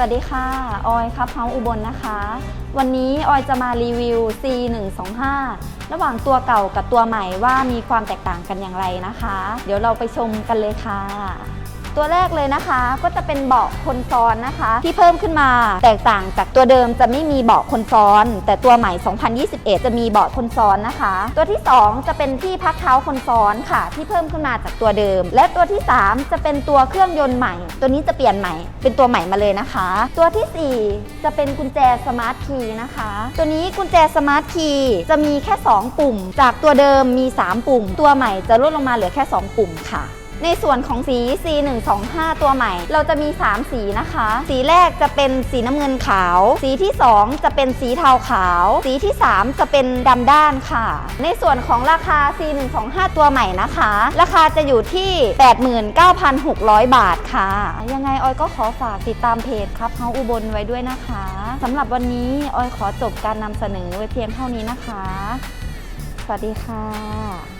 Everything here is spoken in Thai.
สวัสดีค่ะ ออยครับเฮาอุบลนะคะ วันนี้ออยจะมารีวิว C125 ระหว่างตัวเก่ากับตัวใหม่ว่ามีความแตกต่างกันอย่างไรนะคะ เดี๋ยวเราไปชมกันเลยค่ะ ตัวแรกเลยนะคะ ก็จะเป็นเบาะคนซ้อนนะคะ ที่เพิ่มขึ้นมา แตกต่างจากตัวเดิมจะไม่มีเบาะคนซ้อน แต่ตัวใหม่ 2021 จะมีเบาะคนซ้อนนะคะ ตัวที่ 2 จะเป็นที่พักเท้าคนซ้อนค่ะ ที่เพิ่มขึ้นมาจากตัวเดิม และตัวที่ 3 จะเป็นตัวเครื่องยนต์ใหม่ ตัวนี้จะเปลี่ยนใหม่ เป็นตัวใหม่มาเลยนะคะ ตัวทีสี่4 จะเป็นกุญแจสมาร์ทคีย์นะคะ ตัวนี้กุญแจสมาร์ทคีย์จะมีแค่ 2 ปุ่ม จากตัวเดิมมี 3 ปุ่ม ตัวใหม่จะลดลงมาเหลือแค่ 2 ปุ่มค่ะ ในส่วนของสี C125 ตัวใหม่ เราจะมี 3 สีนะคะ สีแรกจะเป็นสีน้ำเงินขาว สีที่ 2 จะเป็นสีเทาขาว สีที่ 3 จะเป็นดำด้านค่ะ ในส่วนของราคา C125 ตัวใหม่นะคะ ราคาจะอยู่ที่ 89,600 บาทค่ะ ยังไงออยก็ขอฝากติดตามเพจครับเฮาอุบลไว้ด้วยนะคะสำหรับวันนี้ออยขอจบการนำเสนอไว้เพียงเท่านี้นะคะ สวัสดีค่ะ